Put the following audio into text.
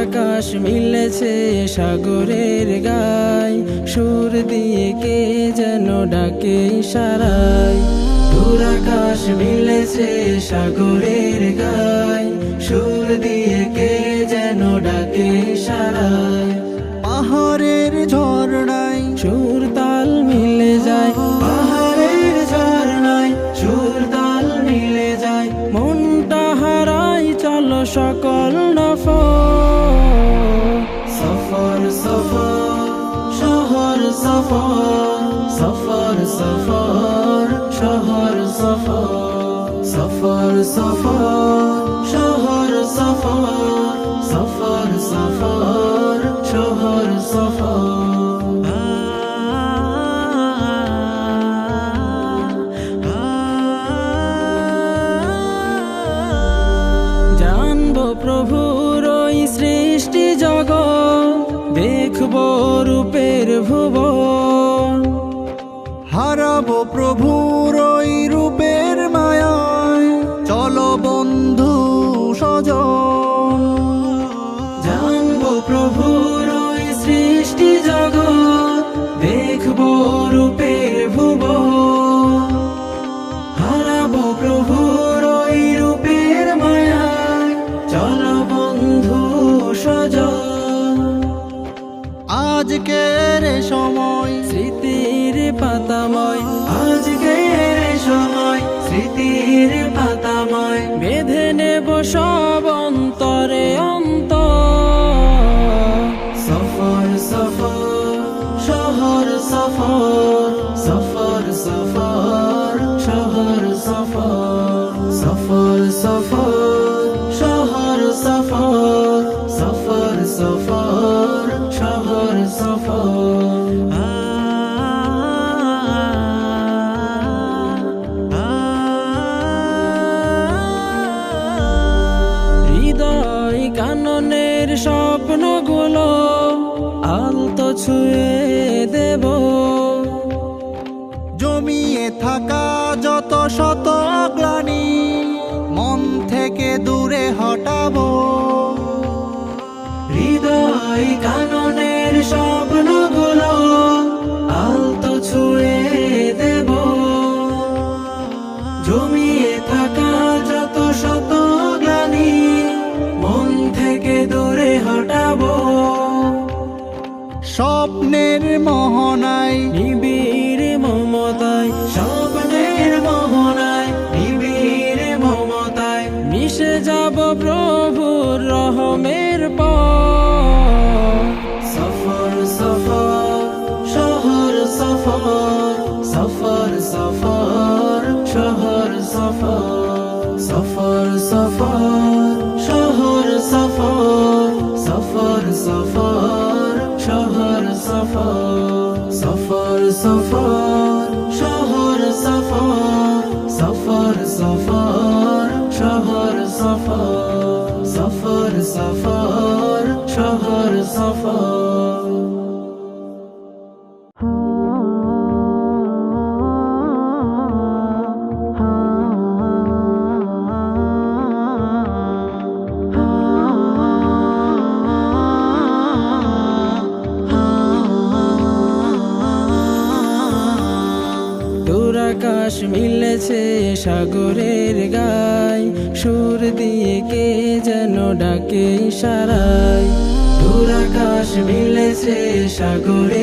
আকাশ মিলেছে সাগরের গায়। সুর দিয়ে কে যেন ডাকে সারাই দূর আকাশ মিলেছে সাগরের গায়। সুর দিয়ে কে যেন ডাকে সারাই পাহাড়ের ঝর্ণায় সুর তাল মিলে যায়। পাহাড়ের ঝর্ণায় সুর তাল মিলে যায়। মনটা হারাই চলো সকল শহর সফর সফর সফর শহর সফর সফর সফর শহর সফর সফর সফর শহর দেখব রূপের ভুবন। হারাবো প্রভুর ওই রূপের মায়ায়। চলো বন্ধু সজন। জানব প্রভুর ওই সৃষ্টি জগৎ দেখব রূপের ভুবন। হারাবো প্রভুর ওই রূপের মায়ায় চলো বন্ধু সজন। আজকের সময়, স্মৃতির পাতাময়। আজকের সময়, স্মৃতির পাতাময়। বেঁধে নেব সব অন্তরে অন্ত সফর সফর, শহর, সফর। সফর সফর, শহর, সফর। সফর সফর, শহর, সফর। সফর সফর শহর সফর হৃদয় কাননের স্বপ্নগুলো আলতো ছুঁয়ে দেব। জমিয়ে থাকা যত শত গ্লানি মন থেকে দূরে হটাবো। হৃদয় কাননের স্বপ্নগুলো আলতো ছুঁয়ে দেব। জমিয়ে থাকা যত শত মন থেকে দূরে হটাবো। স্বপ্নের মোহনায় নিবিড় মমতায়, স্বপ্নের মোহনায় নিবিড় মমতায় মিশে যাব প্রভুর সফর, শহর সফর সফর সফর, শহর সফর সফর সফর, শহর সফর সফর সফর, শহর সফর সফর সফর, শহর সফর সফর সফর, শহর সফর। আকাশ মিলেছে সাগরের গায় সুর দিয়ে কে যেন ডাকে সারাই দূর আকাশ মিলেছে সাগরে